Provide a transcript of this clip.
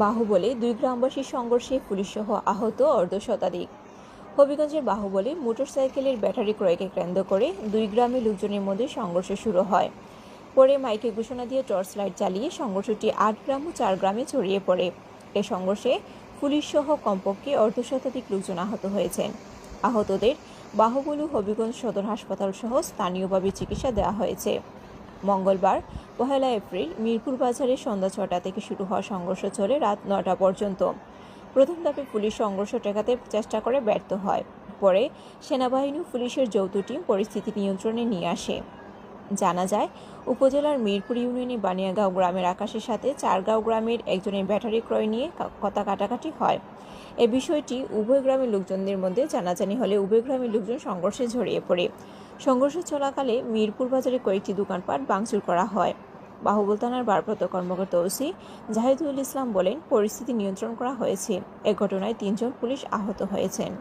বাহুবলে দুই গ্রামবাসীর সংঘর্ষে পুলিশসহ আহত অর্ধ শতাধিক হবিগঞ্জের বাহুবলে মোটরসাইকেলের ব্যাটারি ক্রয়কে কেন্দ্র করে দুই গ্রামের লোকজনের মধ্যে সংঘর্ষ শুরু হয়। পরে মাইকে ঘোষণা দিয়ে টর্চ লাইট চালিয়ে সংঘর্ষটি আট গ্রাম ও চার গ্রামে ছড়িয়ে পড়ে। এ সংঘর্ষে পুলিশসহ কমপক্ষে অর্ধ শতাধিক লোকজন আহত হয়েছেন। আহতদের বাহুবলু হবিগঞ্জ সদর হাসপাতাল সহ স্থানীয়ভাবে চিকিৎসা দেওয়া হয়েছে। মঙ্গলবার, পহেলা এপ্রিল, মিরপুর বাজারে সন্ধ্যা ছটা থেকে শুরু হওয়া সংঘর্ষ চলে রাত নটা পর্যন্ত। প্রথম ধাপে পুলিশ সংঘর্ষ ঠেকাতে চেষ্টা করে ব্যর্থ হয়। পরে সেনাবাহিনী পুলিশের যৌথ টিম পরিস্থিতি নিয়ন্ত্রণে নিয়ে আসে। জানা যায়, উপজেলার মিরপুর ইউনিয়নে বানিয়াগাঁও গ্রামের আকাশের সাথে চারগাঁও গ্রামের একজনের ব্যাটারি ক্রয় নিয়ে কথা কাটাকাটি হয়। এ বিষয়টি উভয় গ্রামের লোকজনদের মধ্যে জানাজানি হলে উভয় গ্রামের লোকজন সংঘর্ষে জড়িয়ে পড়ে। সংঘর্ষ চলাকালে মিরপুর বাজারে কয়েকটি দোকানপাট ভাঙচুর করা হয়। বাহুবল থানার ভারপ্রাপ্ত কর্মকর্তা ওসি জাহিদুল ইসলাম বলেন, পরিস্থিতি নিয়ন্ত্রণ করা হয়েছে। এ ঘটনায় তিনজন পুলিশ আহত হয়েছেন।